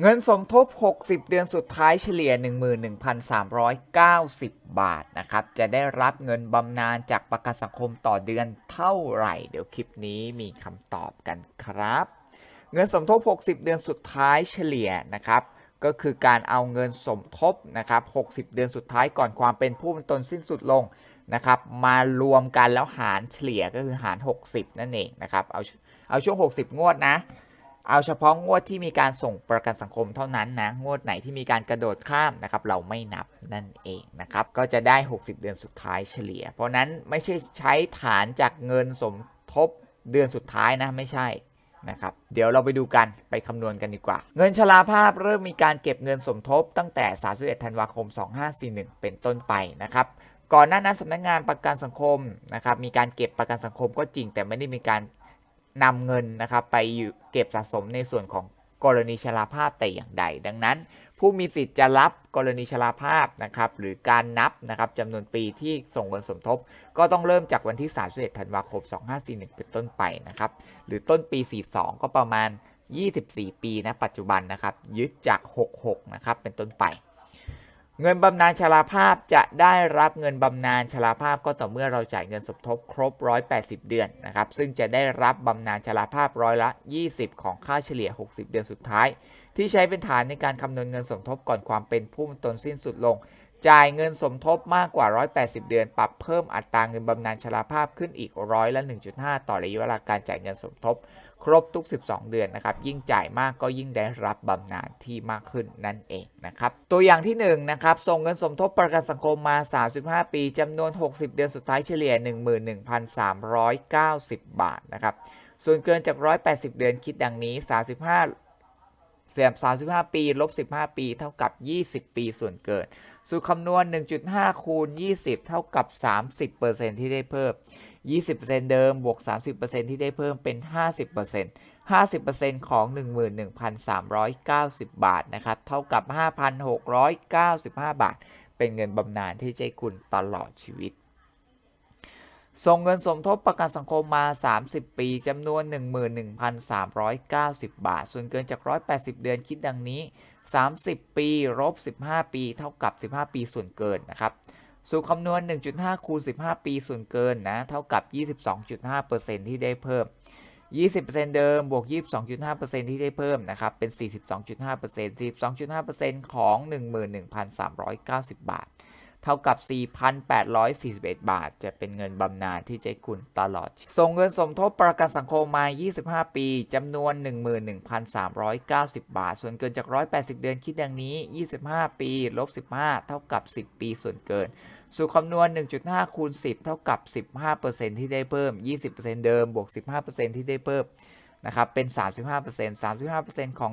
เงินสมทบ 60 เดือนสุดท้ายเฉลี่ย 11,390 บาทนะครับ จะได้รับเงินบำนาญจากประกันสังคมต่อเดือนเท่าไหร่ เดี๋ยวคลิปนี้มีคำตอบกันครับ เงินสมทบ 60 เดือนสุดท้ายเฉลี่ยนะครับ ก็คือการเอาเงินสมทบนะครับ 60 เดือนสุดท้ายก่อนความเป็นผู้เป็นตนสิ้นสุดลงนะครับ มารวมกันแล้วหารเฉลี่ยก็คือหาร 60 นั่นเองนะครับ เอาเอาช่วง 60 งวดนะ เอาเฉพาะงวดที่มีการส่งประกันสังคมเท่านั้นนะงวดไหนที่มีการกระโดดข้ามนะครับเราไม่นับนั่นเองนะครับก็จะได้ 60 เดือนสุดท้ายเฉลี่ย เพราะนั้นไม่ใช่ใช้ฐานจากเงินสมทบเดือนสุดท้ายนะไม่ใช่นะครับเดี๋ยวเราไปดูกันไปคำนวณกันดีกว่า เงินชราภาพเริ่มมีการเก็บเงินสมทบตั้งแต่ 31 ธันวาคม 2541 เป็นต้นไปนะครับก่อนหน้านั้นสำนักงานประกันสังคมนะครับมีการเก็บประกันสังคมก็จริงแต่ไม่ได้มีการ นำเงินนะครับไปเก็บสะสมในส่วนของกรณีชราภาพแต่อย่างใด ดังนั้น ผู้มีสิทธิ์จะรับกรณีชราภาพนะครับหรือการนับนะครับจำนวนปีที่ส่งเงินสมทบ ก็ต้องเริ่มจากวันที่ 31 ธันวาคม 2541 เป็นต้นไปนะครับหรือต้นปี 42 ก็ประมาณ 24 ปีนะปัจจุบันนะครับยึดจาก 66 นะครับเป็นต้นไป เงินบำนาญชราภาพจะได้รับเงินบำนาญชราภาพก็ต่อเมื่อเราจ่ายเงินสมทบครบ 180 เดือนนะครับ ซึ่งจะได้รับบำนาญชราภาพร้อยละ 20 ของค่าเฉลี่ย 60 เดือนสุดท้าย ที่ใช้เป็นฐานในการคำนวณเงินสมทบก่อนความเป็นผู้มีตนสิ้นสุดลง จ่ายเงินสมทบมากกว่า 180 เดือน ปรับเพิ่มอัตราเงินบำนาญชราภาพขึ้นอีกร้อยละ 1.5 ต่อระยะเวลาการจ่ายเงินสมทบ ครบทุก 12 เดือนนะครับ ยิ่งจ่ายมากก็ยิ่งได้รับบำนาญที่มากขึ้นนั่นเองนะครับ ตัวอย่างที่1นะครับส่งเงินสมทบประกันสังคมมา 35 ปีจำนวน 60 เดือนสุดท้ายเฉลี่ย 11,390 บาทนะครับส่วนเกินจาก 180 เดือนคิดดังนี้ 35 เสียบ35 ปี ลบ 15 ปี เท่ากับ 20 ปีส่วนเกิน สูตรคำนวณ 1.5 คูณ 20 เท่ากับ 30%ที่ได้เพิ่ม 20%เดิม บวก 30%ที่ได้เพิ่มเป็น 50% 50%ของ 11,390 บาท นะครับ เท่ากับ 5,695 บาท เป็นเงินบำนาญที่ใจคุณตลอดชีวิต ส่งเงินสมทบประกันสังคมมา 30 ปีจำนวน 11,390 บาท ส่วนเกินจาก 180 เดือนคิดดังนี้ 30 ปีลบ15 ปี เท่ากับ 15 ปีส่วนเกินนะครับ สูตรคำนวณ 1.5 คูณ 15 ปีส่วนเกินนะ เท่ากับ 22.5%ที่ได้เพิ่ม 20%เดิม บวก 22.5%ที่ได้เพิ่มนะครับ เป็น 42.5% 42.5%ของ 11,390 บาท เท่ากับ 4,841 บาท จะเป็นเงินบำนาญที่ใจคุณตลอด ส่งเงินสมทบประกันสังคมมา 25 ปีจำนวน 11,390 บาท ส่วนเกินจาก 180 เดือนคิดดังนี้ 25 ปี ลบ 15 เท่ากับ 10 ปีส่วนเกิน สูตรคำนวณ 1.5 คูณ 10 เท่ากับ 15%ที่ได้เพิ่ม 20%เดิม บวก 15%ที่ได้เพิ่มนะครับ เป็น 35% 35%ของ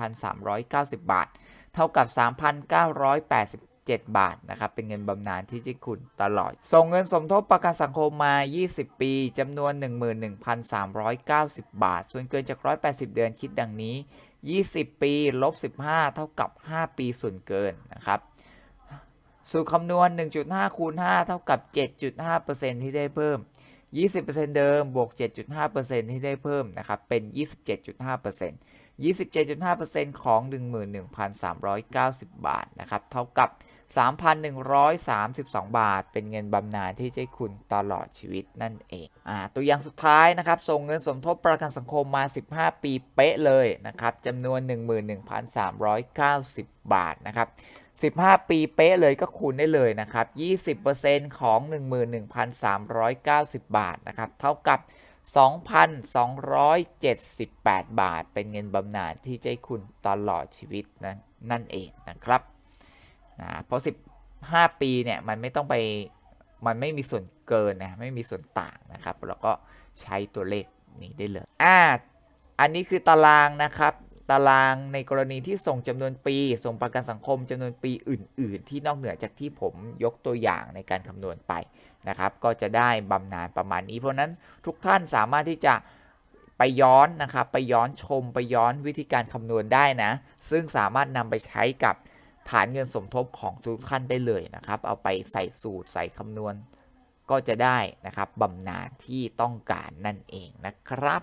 11,390 บาท เท่ากับ 3,980 7 บาทนะครับเป็นเงินบำนาญที่จะคุณตลอด ส่งเงินสมทบประกันสังคมมา 20 ปีจำนวน 11,390 บาท ส่วนเกินจาก 180 เดือนคิดดังนี้ 20 ปีลบ15 เท่ากับ 5 ปีส่วนเกินนะครับสูตรคำนวณ 1.5 คูณ 5 เท่ากับ 7.5%ที่ได้เพิ่ม 20%เดิมบวก 7.5%ที่ได้เพิ่มนะครับเป็น 27.5% 27.5%ของ 11,390 บาทนะครับเท่ากับ 3,132 บาท เป็นเงินบำนาญที่จะคุณตลอดชีวิตนั่นเองอ่าตัวอย่างสุดท้ายนะครับ ส่งเงินสมทบประกันสังคมมา 15 ปีเป๊ะเลยนะครับจำนวน 11,390 บาทนะครับ15 ปีเป๊ะเลยก็คูณได้เลยนะครับ 20%ของ 11,390 บาทนะครับ เท่ากับ 2,278 บาท เป็นเงินบำนาญที่ใจคุณตลอดชีวิตนะนั่นเองนะครับนะเพราะ 15 ปีเนี่ยมันไม่ต้องไปมันไม่มีส่วนเกินนะไม่มีส่วนต่างนะครับ แล้วก็ใช้ตัวเลขนี้ได้เลยอ่าอันนี้คือตารางนะครับ ตารางในกรณีที่ส่งจำนวนปี ส่งประกันสังคมจำนวนปีอื่น ๆ ที่นอกเหนือจากที่ผมยกตัวอย่างในการคำนวณไปนะครับ ก็จะได้บำนาญประมาณนี้ เพราะนั้นทุกท่านสามารถที่จะไปย้อนนะครับ ไปย้อนชมไปย้อนวิธีการคำนวณได้นะ ซึ่งสามารถนำไปใช้กับฐานเงินสมทบของทุกท่านได้เลยนะครับ เอาไปใส่สูตรใส่คำนวณก็จะได้นะครับบำนาญที่ต้องการนั่นเองนะครับ